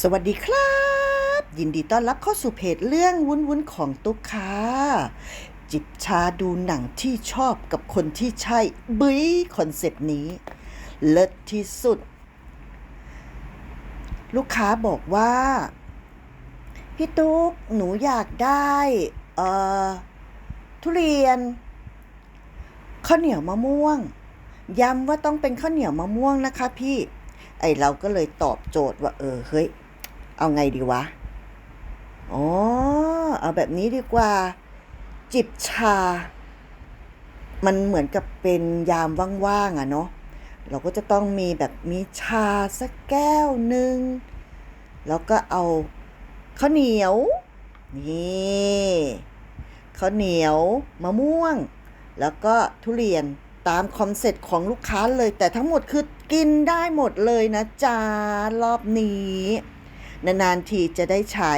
สวัสดีครับ ยินดีต้อนรับเข้าสู่เพจเรื่องวุ้นวุ้นของตุ๊กค่ะ จิบชาดูหนังที่ชอบกับคนที่ใช่บึ้ยคอนเซปต์นี้ เลิศที่สุด ลูกค้าบอกว่า พี่ตุ๊กหนูอยากได้เอ่อทุเรียนข้าวเหนียวมะม่วง ย้ำว่าต้องเป็นข้าวเหนียวมะม่วงนะคะพี่ไอเราก็เลยตอบโจทย์ว่าเออเฮ้ย เอาไงดีวะ อ๋อ เอาแบบนี้ดีกว่า จิบชา มันเหมือนกับเป็นยามว่างๆอะเนาะ เราก็จะต้องมีแบบมีชาสักแก้วหนึ่ง แล้วก็เอาข้าวเหนียว นี่ข้าวเหนียวมะม่วง แล้วก็ทุเรียนตามคอนเซ็ปต์ของลูกค้าเลย แต่ทั้งหมดคือกินได้หมดเลยนะจ๊ะรอบนี้ นานๆทีจะได้ใช้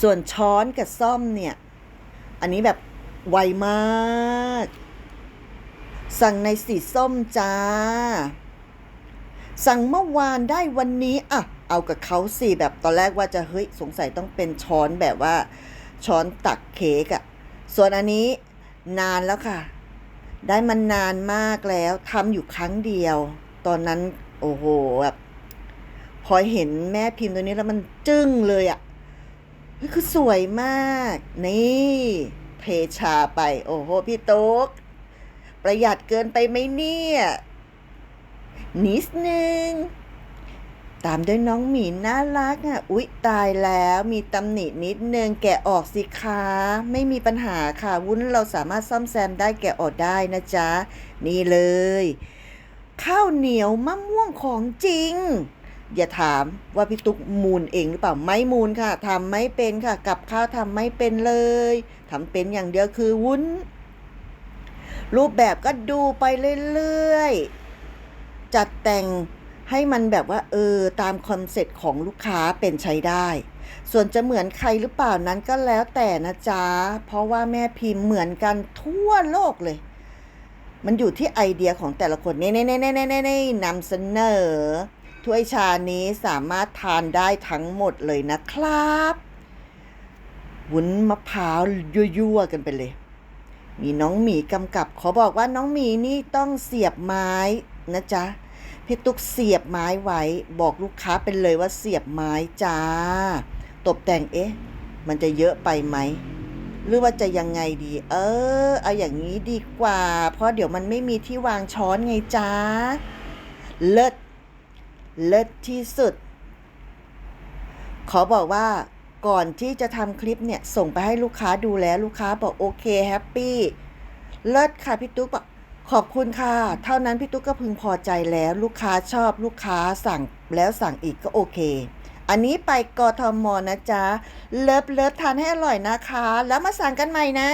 ส่วนช้อนกับซ่อมเนี่ย อันนี้แบบไวมาก สั่งในสีส้มจ้า สั่งเมื่อวานได้วันนี้อะเอากับเขาสิแบบตอนแรกว่าจะเฮ้ยสงสัยต้องเป็นช้อนแบบว่า ช้อนตักเค้กอะส่วนอันนี้นานแล้วค่ะ ได้มันนานมากแล้วทำอยู่ครั้งเดียว ตอนนั้นโอ้โหแบบ พอเห็นแม่พิมพ์ตัวนี้แล้วมันจึ้งเลยอะ่ะคือสวยมาก นี่เทชาไป โอ้โห พี่โต๊ก ประหยัดเกินไปไหมเนี่ย นิดนึง ตามด้วยน้องหมีน่ารักอะ อุ๊ย ตายแล้วมีตำหนินิดนึง แกะออกสิคะ ไม่มีปัญหาค่ะ วุ้นเราสามารถซ่อมแซมได้แกะออกได้นะจ๊ะ นี่เลย ข้าวเหนียวมะม่วงของจริง อย่าถามว่าพี่ตุ๊กมูลเองหรือเปล่าไม่มูลค่ะทำไม่เป็นค่ะ กับข้าวทำไม่เป็นเลยทำเป็นอย่างเดียวคือวุ้น รูปแบบก็ดูไปเรื่อยๆ จัดแต่งให้มันแบบว่าเออตามคอนเซ็ปต์ของลูกค้าเป็นใช้ได้ ส่วนจะเหมือนใครหรือเปล่านั้นก็แล้วแต่นะจ๊ะ เพราะว่าแม่พิมพ์เหมือนกันทั่วโลกเลย มันอยู่ที่ไอเดียของแต่ละคนเน่เน่เน่น่เน่เน่เน่นำเสนอ ถ้วยชานี้สามารถทานได้ทั้งหมดเลยนะครับวุ้นมะพร้าวยั่วๆกันไปเลย มีน้องหมีกำกับขอบอกว่าน้องหมีนี่ต้องเสียบไม้นะจ๊ะพี่ตุ๊กเสียบไม้ไว้ บอกลูกค้าไปเลยว่าเสียบไม้จ้าตกแต่งเอ๊ะ มันจะเยอะไปไหม หรือว่าจะยังไงดี เออ เอาอย่างนี้ดีกว่า เพราะเดี๋ยวมันไม่มีที่วางช้อนไงจ้า เลิศ เลิศที่สุด ขอบอกว่าก่อนที่จะทำคลิปเนี่ย ส่งไปให้ลูกค้าดูแล้วลูกค้าบอกโอเคแฮปปี้เลิศค่ะพี่ตุ๊กบอกขอบคุณค่ะ เท่านั้นพี่ตุ๊กก็พึงพอใจแล้ว ลูกค้าชอบลูกค้าสั่งแล้วสั่งอีกก็โอเค อันนี้ไปกทมนะจ๊ะ เลิฟเลิฟทานให้อร่อยนะคะ แล้วมาสั่งกันใหม่นะ